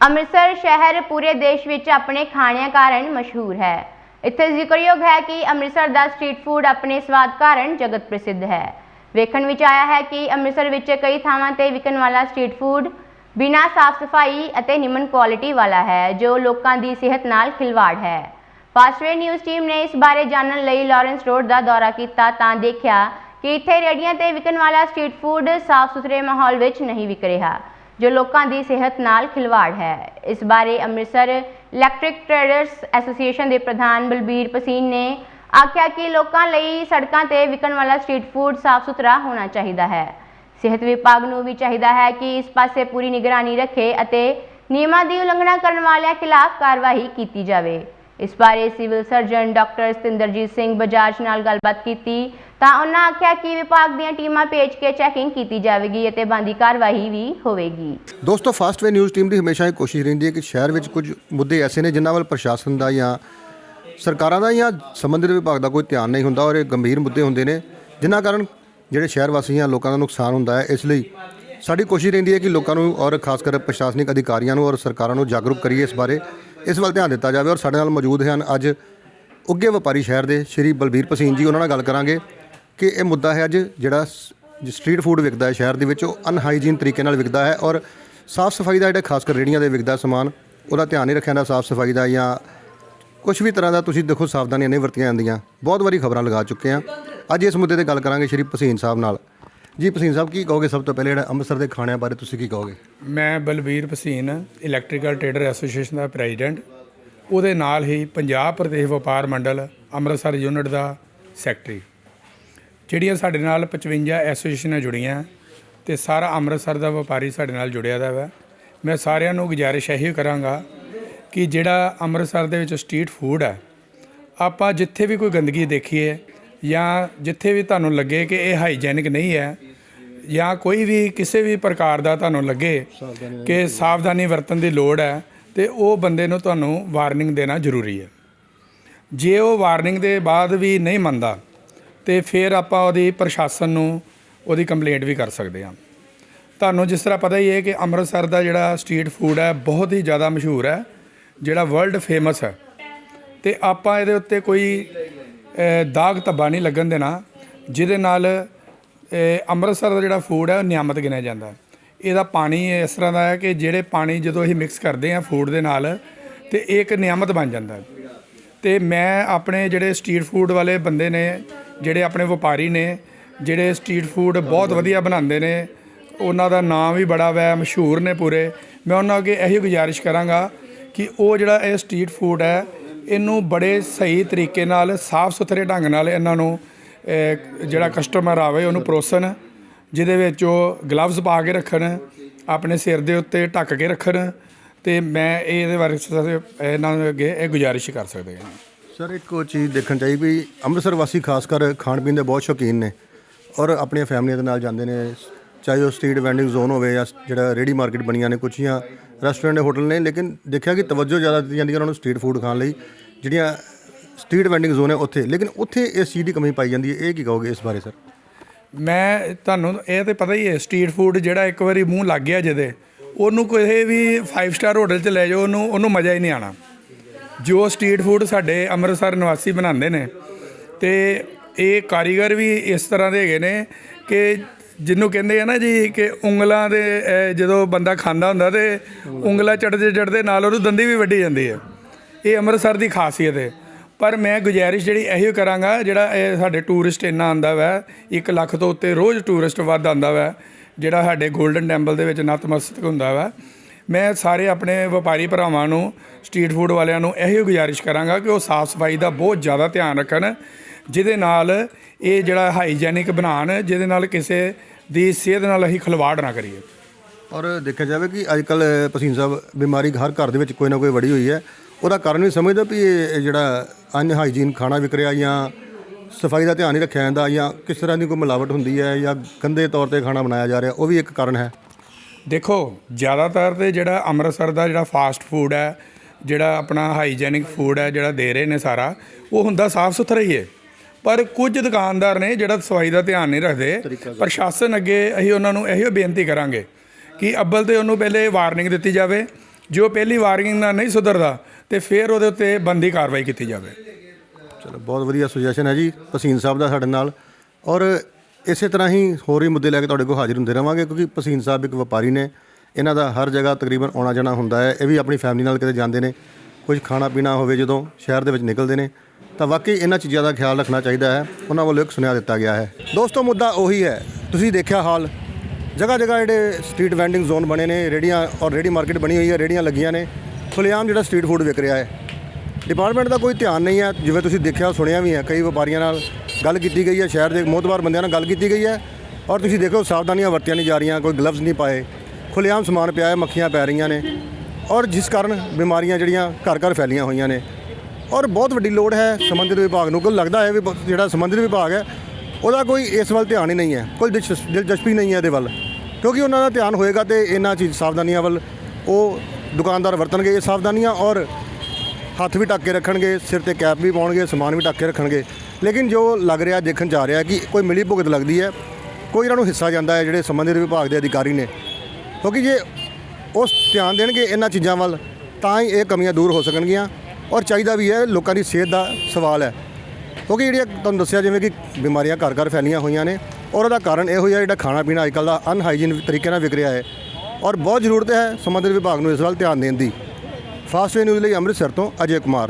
ਅੰਮ੍ਰਿਤਸਰ ਸ਼ਹਿਰ ਪੂਰੇ ਦੇਸ਼ ਵਿੱਚ ਆਪਣੇ ਖਾਣਿਆਂ ਕਾਰਨ ਮਸ਼ਹੂਰ ਹੈ। ਇੱਥੇ ਜ਼ਿਕਰਯੋਗ ਹੈ ਕਿ ਅੰਮ੍ਰਿਤਸਰ ਦਾ ਸਟਰੀਟ ਫੂਡ ਆਪਣੇ ਸਵਾਦ ਕਾਰਨ ਜਗਤ ਪ੍ਰਸਿੱਧ ਹੈ। ਵੇਖਣ ਵਿੱਚ ਆਇਆ ਹੈ ਕਿ ਅੰਮ੍ਰਿਤਸਰ ਵਿੱਚ ਕਈ ਥਾਵਾਂ ਤੇ ਵਿਕਣ ਵਾਲਾ ਸਟਰੀਟ ਫੂਡ ਬਿਨਾਂ ਸਾਫ਼ ਸਫ਼ਾਈ ਅਤੇ ਨਿਮਨ ਕੁਆਲਿਟੀ ਵਾਲਾ ਹੈ, ਜੋ ਲੋਕਾਂ ਦੀ ਸਿਹਤ ਨਾਲ ਖਿਲਵਾੜ ਹੈ। ਫਾਸਟਵੇ ਨਿਊਜ਼ ਟੀਮ ਨੇ ਇਸ ਬਾਰੇ ਜਾਣਨ ਲਈ ਲਾਰੈਂਸ ਰੋਡ ਦਾ ਦੌਰਾ ਕੀਤਾ ਤਾਂ ਦੇਖਿਆ ਕਿ ਇੱਥੇ ਰੇੜੀਆਂ ਤੇ ਵਿਕਣ ਵਾਲਾ ਸਟਰੀਟ ਫੂਡ ਸਾਫ਼ ਸੁਥਰੇ ਮਾਹੌਲ ਵਿੱਚ ਨਹੀਂ ਵਿਕ ਰਿਹਾ। ਜੋ ਲੋਕਾਂ ਦੀ ਸਿਹਤ ਨਾਲ ਖਿਲਵਾੜ ਹੈ। ਇਸ ਬਾਰੇ ਅੰਮ੍ਰਿਤਸਰ ਇਲੈਕਟ੍ਰਿਕ ਟ੍ਰੇਡਰਸ ਐਸੋਸੀਏਸ਼ਨ ਦੇ ਪ੍ਰਧਾਨ ਬਲਬੀਰ ਪਸੀਨ ਨੇ ਆਖਿਆ ਕਿ ਲੋਕਾਂ ਲਈ ਸੜਕਾਂ ਤੇ ਵਿਕਣ ਵਾਲਾ ਸਟਰੀਟ ਫੂਡ ਸਾਫ਼ ਸੁਥਰਾ ਹੋਣਾ ਚਾਹੀਦਾ ਹੈ। ਸਿਹਤ ਵਿਭਾਗ ਨੂੰ ਵੀ ਚਾਹੀਦਾ ਹੈ ਕਿ ਇਸ ਪਾਸੇ ਪੂਰੀ ਨਿਗਰਾਨੀ ਰੱਖੇ ਅਤੇ ਨਿਯਮਾਂ ਦੀ ਉਲੰਘਣਾ ਕਰਨ ਵਾਲਿਆਂ ਖਿਲਾਫ ਕਾਰਵਾਈ ਕੀਤੀ ਜਾਵੇ। ਇਸ ਬਾਰੇ civil surgeon doctor Satinderjit Singh Bajaj ਨਾਲ ਗੱਲਬਾਤ ਕੀਤੀ, ਤਾਂ ਉਹਨਾਂ ਆਖਿਆ ਕਿ ਵਿਭਾਗ ਦੀਆਂ ਟੀਮਾਂ ਭੇਜ ਕੇ ਚੈਕਿੰਗ ਕੀਤੀ ਜਾਵੇਗੀ ਅਤੇ ਬੰਦੀ ਕਾਰਵਾਈ ਵੀ ਹੋਵੇਗੀ। ਦੋਸਤੋ ਫਾਸਟਵੇ ਨਿਊਜ਼ ਟੀਮ ਦੀ ਹਮੇਸ਼ਾ ਇਹ ਕੋਸ਼ਿਸ਼ ਰਹਿੰਦੀ ਹੈ ਕਿ ਸ਼ਹਿਰ ਵਿੱਚ ਕੁਝ ਮੁੱਦੇ ਐਸੇ ਨੇ ਜਿਨ੍ਹਾਂ ਵੱਲ ਪ੍ਰਸ਼ਾਸਨ ਦਾ ਜਾਂ ਸਰਕਾਰਾਂ ਦਾ ਜਾਂ ਸੰਬੰਧਿਤ ਵਿਭਾਗ ਦਾ ਕੋਈ ਧਿਆਨ ਨਹੀਂ ਹੁੰਦਾ ਔਰ ਇਹ ਗੰਭੀਰ ਮੁੱਦੇ ਹੁੰਦੇ ਨੇ, ਜਿਨ੍ਹਾਂ ਕਾਰਨ ਜਿਹੜੇ ਸ਼ਹਿਰ ਵਾਸੀਆਂ ਲੋਕਾਂ ਦਾ ਨੁਕਸਾਨ ਹੁੰਦਾ ਹੈ, ਇਸ ਲਈ ਸਾਡੀ ਕੋਸ਼ਿਸ਼ ਰਹਿੰਦੀ ਹੈ ਕਿ ਲੋਕਾਂ ਨੂੰ ਔਰ ਖਾਸ ਕਰ ਪ੍ਰਸ਼ਾਸਨਿਕ ਅਧਿਕਾਰੀਆਂ ਨੂੰ ਔਰ ਸਰਕਾਰਾਂ ਨੂੰ ਜਾਗਰੂਕ ਕਰੀਏ ਇਸ ਬਾਰੇ। ਇਸ ਵੱਲ ਧਿਆਨ ਦਿੱਤਾ ਜਾਵੇ ਔਰ ਸਾਡੇ ਨਾਲ ਮੌਜੂਦ ਹਨ ਅੱਜ ਉੱਗੇ ਵਪਾਰੀ ਸ਼ਹਿਰ ਦੇ ਸ਼੍ਰੀ ਬਲਬੀਰ ਪਸੀਨ ਜੀ, ਉਹਨਾਂ ਨਾਲ ਗੱਲ ਕਰਾਂਗੇ ਕਿ ਇਹ ਮੁੱਦਾ ਹੈ ਅੱਜ ਜਿਹੜਾ ਸਟਰੀਟ ਫੂਡ ਵਿਕਦਾ ਹੈ ਸ਼ਹਿਰ ਦੇ ਵਿੱਚ, ਉਹ ਅਨਹਾਈਜੀਨ ਤਰੀਕੇ ਨਾਲ ਵਿਕਦਾ ਹੈ ਔਰ ਸਾਫ਼ ਸਫ਼ਾਈ ਦਾ ਜਿਹੜਾ ਖਾਸ ਕਰ ਰੇੜੀਆਂ ਦੇ ਵਿਕਦਾ ਸਮਾਨ, ਉਹਦਾ ਧਿਆਨ ਨਹੀਂ ਰੱਖਿਆ ਜਾਂਦਾ ਸਾਫ਼ ਸਫ਼ਾਈ ਦਾ ਜਾਂ ਕੁਝ ਵੀ ਤਰ੍ਹਾਂ ਦਾ ਤੁਸੀਂ ਦੇਖੋ ਸਾਵਧਾਨੀਆਂ ਨਹੀਂ ਵਰਤੀਆਂ ਜਾਂਦੀਆਂ। ਬਹੁਤ ਵਾਰੀ ਖਬਰਾਂ ਲਗਾ ਚੁੱਕੇ ਆ ਅੱਜ ਇਸ ਮੁੱਦੇ ਤੇ ਗੱਲ ਕਰਾਂਗੇ ਸ਼੍ਰੀ ਪਸੀਨ ਸਾਹਿਬ ਨਾਲ। ਜੀ ਪਸੀਨ ਸਾਹਿਬ, ਕੀ ਕਹੋਗੇ ਸਭ ਤੋਂ ਪਹਿਲੇ ਜਿਹੜਾ ਅੰਮ੍ਰਿਤਸਰ ਦੇ ਖਾਣਿਆਂ ਬਾਰੇ ਤੁਸੀਂ ਕੀ ਕਹੋਗੇ? ਮੈਂ Balbir Bhasin electrical trader association ਦਾ ਪ੍ਰੈਜ਼ੀਡੈਂਟ ਉਹਦੇ ਨਾਲ ਹੀ ਪੰਜਾਬ ਪ੍ਰਦੇਸ਼ ਵਪਾਰ ਮੰਡਲ, ਅੰਮ੍ਰਿਤਸਰ ਯੂਨਿਟ ਦਾ ਸੈਕਟਰੀ ਜਿਹੜੀਆਂ ਸਾਡੇ ਨਾਲ 55 ਐਸੋਸੀਏਸ਼ਨਾਂ ਜੁੜੀਆਂ, ਤੇ ਸਾਰਾ ਅੰਮ੍ਰਿਤਸਰ ਦਾ ਵਪਾਰੀ ਸਾਡੇ ਨਾਲ ਜੁੜਿਆ ਦਾ ਵਾ। ਮੈਂ ਸਾਰਿਆਂ ਨੂੰ ਗੁਜ਼ਾਰਿਸ਼ ਇਹੀ ਕਰਾਂਗਾ ਕਿ ਜਿਹੜਾ ਅੰਮ੍ਰਿਤਸਰ ਦੇ ਵਿੱਚ ਸਟਰੀਟ ਫੂਡ ਹੈ ਆਪਾਂ ਜਿੱਥੇ ਵੀ ਕੋਈ ਗੰਦਗੀ ਦੇਖੀਏ ਜਾਂ ਜਿੱਥੇ ਵੀ ਤੁਹਾਨੂੰ ਲੱਗੇ ਕਿ ਇਹ ਹਾਈਜੈਨਿਕ ਨਹੀਂ ਹੈ ਜਾਂ ਕੋਈ ਵੀ ਕਿਸੇ ਵੀ ਪ੍ਰਕਾਰ ਦਾ ਤੁਹਾਨੂੰ ਲੱਗੇ ਕਿ ਸਾਵਧਾਨੀ ਵਰਤਣ ਦੀ ਲੋੜ ਹੈ ਤੇ ਉਹ ਬੰਦੇ ਨੂੰ ਤੁਹਾਨੂੰ ਵਾਰਨਿੰਗ ਦੇਣਾ ਜ਼ਰੂਰੀ ਹੈ। ਜੇ ਉਹ ਵਾਰਨਿੰਗ ਦੇ ਬਾਅਦ ਵੀ ਨਹੀਂ ਮੰਨਦਾ ਤੇ ਫਿਰ ਆਪਾਂ ਉਹਦੀ ਪ੍ਰਸ਼ਾਸਨ ਨੂੰ ਉਹਦੀ ਕੰਪਲੇਂਟ ਵੀ ਕਰ ਸਕਦੇ ਹਾਂ। ਤੁਹਾਨੂੰ ਜਿਸ ਤਰ੍ਹਾਂ ਪਤਾ ਹੀ ਹੈ ਕਿ ਅੰਮ੍ਰਿਤਸਰ ਦਾ ਜਿਹੜਾ ਸਟਰੀਟ ਫੂਡ ਹੈ ਬਹੁਤ ਹੀ ਜ਼ਿਆਦਾ ਮਸ਼ਹੂਰ ਹੈ ਜਿਹੜਾ ਵਰਲਡ ਫੇਮਸ ਹੈ। ਤੇ ਆਪਾਂ ਇਹਦੇ ਉੱਤੇ ਕੋਈ ਦਾਗ ਧੱਬਾ ਨਹੀਂ ਲੱਗਣ ਦੇਣਾ ਜਿਹਦੇ ਨਾਲ ਅੰਮ੍ਰਿਤਸਰ ਦਾ ਜਿਹੜਾ ਫੂਡ ਹੈ, ਉਹ ਨਿਆਮਤ ਗਿਣਿਆ ਜਾਂਦਾ ਇਹਦਾ ਪਾਣੀ ਇਸ ਤਰ੍ਹਾਂ ਦਾ ਹੈ ਕਿ ਜਿਹੜੇ ਪਾਣੀ ਜਦੋਂ ਅਸੀਂ ਮਿਕਸ ਕਰਦੇ ਹਾਂ ਫੂਡ ਦੇ ਨਾਲ, ਤੇ ਇਹ ਇੱਕ ਨਿਆਮਤ ਬਣ ਜਾਂਦਾ ਹੈ। ਤੇ ਮੈਂ ਆਪਣੇ ਜਿਹੜੇ ਸਟਰੀਟ ਫੂਡ ਵਾਲੇ ਬੰਦੇ ਨੇ, ਜਿਹੜੇ ਆਪਣੇ ਵਪਾਰੀ ਨੇ, ਜਿਹੜੇ ਸਟਰੀਟ ਫੂਡ ਬਹੁਤ ਵਧੀਆ ਬਣਾਉਂਦੇ ਨੇ, ਉਹਨਾਂ ਦਾ ਨਾਮ ਵੀ ਬੜਾ ਵੈ, ਮਸ਼ਹੂਰ ਨੇ ਪੂਰੇ। ਮੈਂ ਉਹਨਾਂ ਅੱਗੇ ਇਹੀ ਗੁਜ਼ਾਰਿਸ਼ ਕਰਾਂਗਾ ਕਿ ਉਹ ਜਿਹੜਾ ਇਹ ਸਟਰੀਟ ਫੂਡ ਹੈ, ਇਹਨੂੰ ਬੜੇ ਸਹੀ ਤਰੀਕੇ ਨਾਲ ਸਾਫ਼ ਸੁਥਰੇ ਢੰਗ ਨਾਲ ਇਹਨਾਂ ਨੂੰ ਜਿਹੜਾ ਕਸਟਮਰ ਆਵੇ, ਉਹਨੂੰ ਪਰੋਸਣ, ਜਿਹਦੇ ਵਿੱਚ ਉਹ ਗਲਵਜ਼ ਪਾ ਕੇ ਰੱਖਣ, ਆਪਣੇ ਸਿਰ ਦੇ ਉੱਤੇ ਢੱਕ ਕੇ ਰੱਖਣ, ਤੇ ਮੈਂ ਇਹ ਇਹਦੇ ਬਾਰੇ ਇਹਨਾਂ ਨੂੰ ਅੱਗੇ ਇਹ ਗੁਜ਼ਾਰਿਸ਼ ਕਰ ਸਕਦੇ ਹਾਂ। ਸਰ, ਇੱਕ ਉਹ ਚੀਜ਼ ਦੇਖਣ ਚਾਹੀਦੀ ਵੀ ਅੰਮ੍ਰਿਤਸਰ ਵਾਸੀ ਖਾਸ ਕਰ ਖਾਣ ਪੀਣ ਦੇ ਬਹੁਤ ਸ਼ੌਕੀਨ ਨੇ ਔਰ ਆਪਣੀਆਂ ਫੈਮਲੀਆਂ ਦੇ ਨਾਲ ਜਾਂਦੇ ਨੇ। ਚਾਹੇ ਉਹ ਸਟਰੀਟ ਵੈਂਡਿੰਗ ਜ਼ੋਨ ਹੋਵੇ ਜਾਂ ਜਿਹੜਾ ਰੇੜੀ ਮਾਰਕੀਟ ਬਣੀਆਂ ਨੇ, ਕੁਛ ਜਾਂ ਰੈਸਟੋਰੈਂਟ ਹੋਟਲ ਨੇ, ਲੇਕਿਨ ਦੇਖਿਆ ਕਿ ਤਵੱਜੋ ਜ਼ਿਆਦਾ ਦਿੱਤੀ ਜਾਂਦੀ ਹੈ ਉਹਨਾਂ ਨੂੰ ਸਟਰੀਟ ਫੂਡ ਖਾਣ ਲਈ, ਜਿਹੜੀਆਂ ਸਟਰੀਟ ਵੈਂਡਿੰਗ ਜ਼ੋਨ ਹੈ ਉੱਥੇ। ਲੇਕਿਨ ਉੱਥੇ ਇਸ ਚੀਜ਼ ਦੀ ਕਮੀ ਪਾਈ ਜਾਂਦੀ ਹੈ। ਇਹ ਕੀ ਕਹੋਗੇ ਇਸ ਬਾਰੇ, ਸਰ? ਮੈਂ ਤੁਹਾਨੂੰ, ਇਹ ਤੇ ਪਤਾ ਹੀ ਹੈ, ਸਟਰੀਟ ਫੂਡ ਜਿਹੜਾ ਇੱਕ ਵਾਰੀ ਮੂੰਹ ਲੱਗ ਗਿਆ ਜਿਹਦੇ, ਉਹਨੂੰ ਕੋਈ ਵੀ 5 ਸਟਾਰ ਹੋਟਲ 'ਚ ਲੈ ਜਾਓ, ਉਹਨੂੰ ਉਹਨੂੰ ਮਜ਼ਾ ਹੀ ਨਹੀਂ ਆਣਾ ਜੋ ਸਟਰੀਟ ਫੂਡ ਸਾਡੇ ਅੰਮ੍ਰਿਤਸਰ ਨਿਵਾਸੀ ਬਣਾਉਂਦੇ ਨੇ, ਤੇ ਇਹ ਕਾਰੀਗਰ ਵੀ ਇਸ ਤਰ੍ਹਾਂ ਦੇ ਹੈਗੇ ਨੇ ਕਿ ਜਿਹਨੂੰ ਕਹਿੰਦੇ ਆ ਨਾ ਜੀ ਕਿ ਉਂਗਲਾਂ ਦੇ ਜਦੋਂ ਬੰਦਾ ਖਾਂਦਾ ਹੁੰਦਾ ਤੇ ਉਂਗਲਾਂ ਚੜਦੇ ਚੜਦੇ ਨਾਲ ਉਹਨੂੰ ਦੰਦੀ ਵੀ ਵੱਢੀ ਜਾਂਦੀ ਹੈ। ਇਹ ਅੰਮ੍ਰਿਤਸਰ ਦੀ ਖਾਸੀਅਤ ਹੈ। ਪਰ ਮੈਂ ਗੁਜ਼ਾਰਿਸ਼ ਜਿਹੜੀ ਇਹੋ ਕਰਾਂਗਾ, ਜਿਹੜਾ ਇਹ ਸਾਡੇ ਟੂਰਿਸਟ ਇੰਨਾ ਆਂਦਾ ਵਾ 1 ਲੱਖ ਤੋਂ ਉੱਤੇ ਰੋਜ਼ ਟੂਰਿਸਟ ਵੱਧ ਆਂਦਾ ਵਾ, ਜਿਹੜਾ ਸਾਡੇ 골ਡਨ ਟੈਂਪਲ ਦੇ ਵਿੱਚ ਨਤਮਸਤਕ ਹੁੰਦਾ ਵਾ। ਮੈਂ ਸਾਰੇ ਆਪਣੇ ਵਪਾਰੀ ਭਰਾਵਾਂ ਨੂੰ ਸਟਰੀਟ ਫੂਡ ਵਾਲਿਆਂ ਨੂੰ ਇਹੋ ਗੁਜ਼ਾਰਿਸ਼ ਕਰਾਂਗਾ ਕਿ ਉਹ ਸਾਫ਼ ਸਫ਼ਾਈ ਦਾ ਬਹੁਤ ਜ਼ਿਆਦਾ ਧਿਆਨ ਰੱਖਣ, ਜਿਹਦੇ ਨਾਲ ਇਹ ਜਿਹੜਾ ਹਾਈਜੈਨਿਕ ਬਣਾਉਣ, ਜਿਹਦੇ ਨਾਲ ਕਿਸੇ ਦੀ ਸਿਹਤ ਨਾਲ ਅਸੀਂ ਖਿਲਵਾੜ ਨਾ ਕਰੀਏ। ਔਰ ਦੇਖਿਆ ਜਾਵੇ ਕਿ ਅੱਜ ਕੱਲ ਪਸੀਨ ਸਾਹਿਬ ਬਿਮਾਰੀ ਹਰ ਘਰ ਦੇ ਵਿੱਚ ਕੋਈ ਨਾ ਕੋਈ ਵੜੀ ਹੋਈ ਹੈ। ਉਹਦਾ ਕਾਰਨ ਵੀ ਸਮਝਦਾ ਵੀ ਇਹ ਜਿਹੜਾ ਅਨਹਾਈਜੀਨ ਖਾਣਾ ਵਿਕ ਰਿਹਾ ਜਾਂ ਸਫ਼ਾਈ ਦਾ ਧਿਆਨ ਨਹੀਂ ਰੱਖਿਆ ਜਾਂਦਾ ਜਾਂ ਕਿਸ ਤਰ੍ਹਾਂ ਦੀ ਕੋਈ ਮਿਲਾਵਟ ਹੁੰਦੀ ਹੈ ਜਾਂ ਗੰਦੇ ਤੌਰ ਤੇ ਖਾਣਾ ਬਣਾਇਆ ਜਾ ਰਿਹਾ ਉਹ ਵੀ ਇੱਕ ਕਾਰਨ ਹੈ। ਦੇਖੋ ਜ਼ਿਆਦਾਤਰ ਤੇ ਜਿਹੜਾ ਅੰਮ੍ਰਿਤਸਰ ਦਾ ਜਿਹੜਾ ਫਾਸਟ ਫੂਡ ਹੈ ਜਿਹੜਾ ਆਪਣਾ ਹਾਈਜੈਨਿਕ ਫੂਡ ਹੈ ਜਿਹੜਾ ਦੇ ਰਹੇ ਨੇ ਸਾਰਾ ਉਹ ਹੁੰਦਾ ਸਾਫ਼ ਸੁਥਰਾ ਹੀ ਹੈ। ਪਰ ਕੁਝ ਦੁਕਾਨਦਾਰ ਨੇ ਜਿਹੜਾ ਸਫ਼ਾਈ ਦਾ ਧਿਆਨ ਨਹੀਂ ਰੱਖਦੇ ਪ੍ਰਸ਼ਾਸਨ ਅੱਗੇ ਅਸੀਂ ਉਹਨਾਂ ਨੂੰ ਇਹੋ ਬੇਨਤੀ ਕਰਾਂਗੇ ਕਿ ਅੱਬਲ ਤੇ ਉਹਨੂੰ ਪਹਿਲੇ ਵਾਰਨਿੰਗ ਦਿੱਤੀ ਜਾਵੇ ਜੋ ਪਹਿਲੀ ਵਾਰਨਿੰਗ ਨਾਲ ਨਹੀਂ ਸੁਧਰਦਾ ਤੇ ਫਿਰ ਉਹਦੇ ਉੱਤੇ ਬੰਦੀ ਕਾਰਵਾਈ ਕੀਤੀ ਜਾਵੇ। ਚਲੋ, ਬਹੁਤ ਵਧੀਆ ਸੁਜੈਸ਼ਨ ਹੈ ਜੀ, ਪਸੀਨ ਸਾਹਿਬ ਦਾ ਸਾਡੇ ਨਾਲ। ਔਰ ਇਸੇ ਤਰ੍ਹਾਂ ਹੀ ਹੋਰ ਹੀ ਮੁੱਦੇ ਲੈ ਕੇ ਤੁਹਾਡੇ ਕੋਲ ਹਾਜ਼ਰ ਹੁੰਦੇ ਰਵਾਂਗੇ, ਕਿਉਂਕਿ ਪਸੀਨ ਸਾਹਿਬ ਇੱਕ ਵਪਾਰੀ ਨੇ, ਇਹਨਾਂ ਦਾ ਹਰ ਜਗ੍ਹਾ ਤਕਰੀਬਨ ਆਉਣਾ ਜਾਣਾ ਹੁੰਦਾ ਹੈ, ਇਹ ਵੀ ਆਪਣੀ ਫੈਮਿਲੀ ਨਾਲ ਕਿਤੇ ਜਾਂਦੇ ਨੇ। ਕੁਝ ਖਾਣਾ ਪੀਣਾ ਹੋਵੇ ਜਦੋਂ ਸ਼ਹਿਰ ਦੇ ਵਿੱਚ ਨਿਕਲਦੇ ਨੇ, ਤਾਂ ਵਾਕਈ ਇਹਨਾਂ ਚੀਜ਼ਾਂ ਦਾ ਖਿਆਲ ਰੱਖਣਾ ਚਾਹੀਦਾ ਹੈ, ਉਹਨਾਂ ਵੱਲੋਂ ਇੱਕ ਸੁਨੇਹਾ ਦਿੱਤਾ ਗਿਆ ਹੈ। ਦੋਸਤੋ, ਮੁੱਦਾ ਉਹੀ ਹੈ, ਤੁਸੀਂ ਦੇਖਿਆ ਹਾਲ ਜਗ੍ਹਾ ਜਗ੍ਹਾ ਜਿਹੜੇ ਸਟਰੀਟ ਵੈਂਡਿੰਗ ਜ਼ੋਨ ਬਣੇ ਨੇ ਰੇੜੀਆਂ ਔਰ ਰੇੜੀ ਮਾਰਕੀਟ ਬਣੀ ਹੋਈ ਹੈ ਰੇੜੀਆਂ ਲੱਗੀਆਂ ਨੇ। ਖੁੱਲ੍ਹੇਆਮ ਜਿਹੜਾ ਸਟਰੀਟ ਫੂਡ ਵਿਕ ਰਿਹਾ ਹੈ। ਡਿਪਾਰਟਮੈਂਟ ਦਾ ਕੋਈ ਧਿਆਨ ਨਹੀਂ ਹੈ, ਜਿਵੇਂ ਤੁਸੀਂ ਦੇਖਿਆ, ਸੁਣਿਆ ਵੀ ਹੈ, ਕਈ ਵਪਾਰੀਆਂ ਨਾਲ ਗੱਲ ਕੀਤੀ ਗਈ ਹੈ, ਸ਼ਹਿਰ ਦੇ ਮੋਤਬਾਰ ਬੰਦਿਆਂ ਨਾਲ ਗੱਲ ਕੀਤੀ ਗਈ ਹੈ। ਔਰ ਤੁਸੀਂ ਦੇਖੋ, ਸਾਵਧਾਨੀਆਂ ਵਰਤੀਆਂ ਨਹੀਂ ਜਾ ਰਹੀਆਂ, ਕੋਈ ਗਲਵਜ਼ ਨਹੀਂ ਪਾਏ। ਖੁੱਲ੍ਹੇਆਮ ਸਮਾਨ ਪਿਆ ਹੈ, ਮੱਖੀਆਂ ਪੈ ਰਹੀਆਂ ਨੇ। ਔਰ ਜਿਸ ਕਾਰਨ ਬਿਮਾਰੀਆਂ ਜਿਹੜੀਆਂ ਘਰ ਘਰ ਫੈਲੀਆਂ ਹੋਈਆਂ ਨੇ। ਔਰ ਬਹੁਤ ਵੱਡੀ ਲੋੜ ਹੈ ਸੰਬੰਧਿਤ ਵਿਭਾਗ ਨੂੰ ਕੋਈ ਲੱਗਦਾ ਹੈ ਵੀ ਜਿਹੜਾ ਸੰਬੰਧਿਤ ਵਿਭਾਗ ਹੈ, ਉਹਦਾ ਕੋਈ ਇਸ ਵੱਲ ਧਿਆਨ ਹੀ ਨਹੀਂ ਹੈ। ਕੋਈ ਦਿਲਚਸ- ਦਿਲਚਸਪੀ ਨਹੀਂ ਹੈ ਇਹਦੇ ਵੱਲ। ਕਿਉਂਕਿ ਉਹਨਾਂ ਦਾ ਧਿਆਨ ਹੋਏਗਾ ਤੇ ਇਹਨਾਂ ਚੀਜ਼ ਸਾਵਧਾਨੀਆਂ ਵੱਲ। ਉਹ ਦੁਕਾਨਦਾਰ ਵਰਤਣਗੇ ਇਹ ਸਾਵਧਾਨੀਆਂ ਔਰ ਹੱਥ ਵੀ ਢੱਕ ਕੇ ਰੱਖਣਗੇ, ਸਿਰ ਤੇ ਕੈਪ ਵੀ ਪਾਉਣਗੇ, ਸਮਾਨ ਵੀ ਢੱਕ ਕੇ ਰੱਖਣਗੇ। ਲੇਕਿਨ ਜੋ ਲੱਗ ਰਿਹਾ, ਦੇਖਣ ਜਾ ਰਿਹਾ ਕਿ ਕੋਈ ਮਿਲੀ ਭੁਗਤ ਲੱਗਦੀ ਹੈ, ਕੋਈ ਇਹਨਾਂ ਨੂੰ ਹਿੱਸਾ ਜਾਂਦਾ ਹੈ ਜਿਹੜੇ ਸੰਬੰਧਿਤ ਵਿਭਾਗ ਦੇ ਅਧਿਕਾਰੀ ਨੇ। ਕਿਉਂਕਿ ਜੇ ਉਸ ਧਿਆਨ ਦੇਣਗੇ ਇਹਨਾਂ ਚੀਜ਼ਾਂ ਵੱਲ, ਤਾਂ ਹੀ ਇਹ ਕਮੀਆਂ ਦੂਰ ਹੋ ਸਕਣਗੀਆਂ ਔਰ ਚਾਹੀਦਾ ਵੀ ਹੈ ਲੋਕਾਂ ਦੀ ਸਿਹਤ ਦਾ ਸਵਾਲ ਹੈ। ਕਿਉਂਕਿ ਜਿਹੜੀਆਂ ਤੁਹਾਨੂੰ ਦੱਸਿਆ ਜਿਵੇਂ ਕਿ ਬਿਮਾਰੀਆਂ ਘਰ ਘਰ ਫੈਲੀਆਂ ਹੋਈਆਂ ਨੇ ਔਰ ਉਹਦਾ ਕਾਰਨ ਇਹੋ ਹੀ ਹੈ ਜਿਹੜਾ ਖਾਣਾ ਪੀਣਾ ਅੱਜਕੱਲ੍ਹ ਦਾ ਅਨਹਾਈਜੀਨ ਤਰੀਕੇ ਨਾਲ ਵਿਕ ਰਿਹਾ ਹੈ। ਔਰ ਬਹੁਤ ਜ਼ਰੂਰਤ ਹੈ ਸੰਬੰਧਿਤ ਵਿਭਾਗ ਨੂੰ ਇਸ ਵੱਲ ਧਿਆਨ ਦੇਣ ਦੀ। ਫਾਸਟ ਵੇ ਨਿਊਜ਼ ਲਈ ਅੰਮ੍ਰਿਤਸਰ ਤੋਂ ਅਜੇ ਕੁਮਾਰ।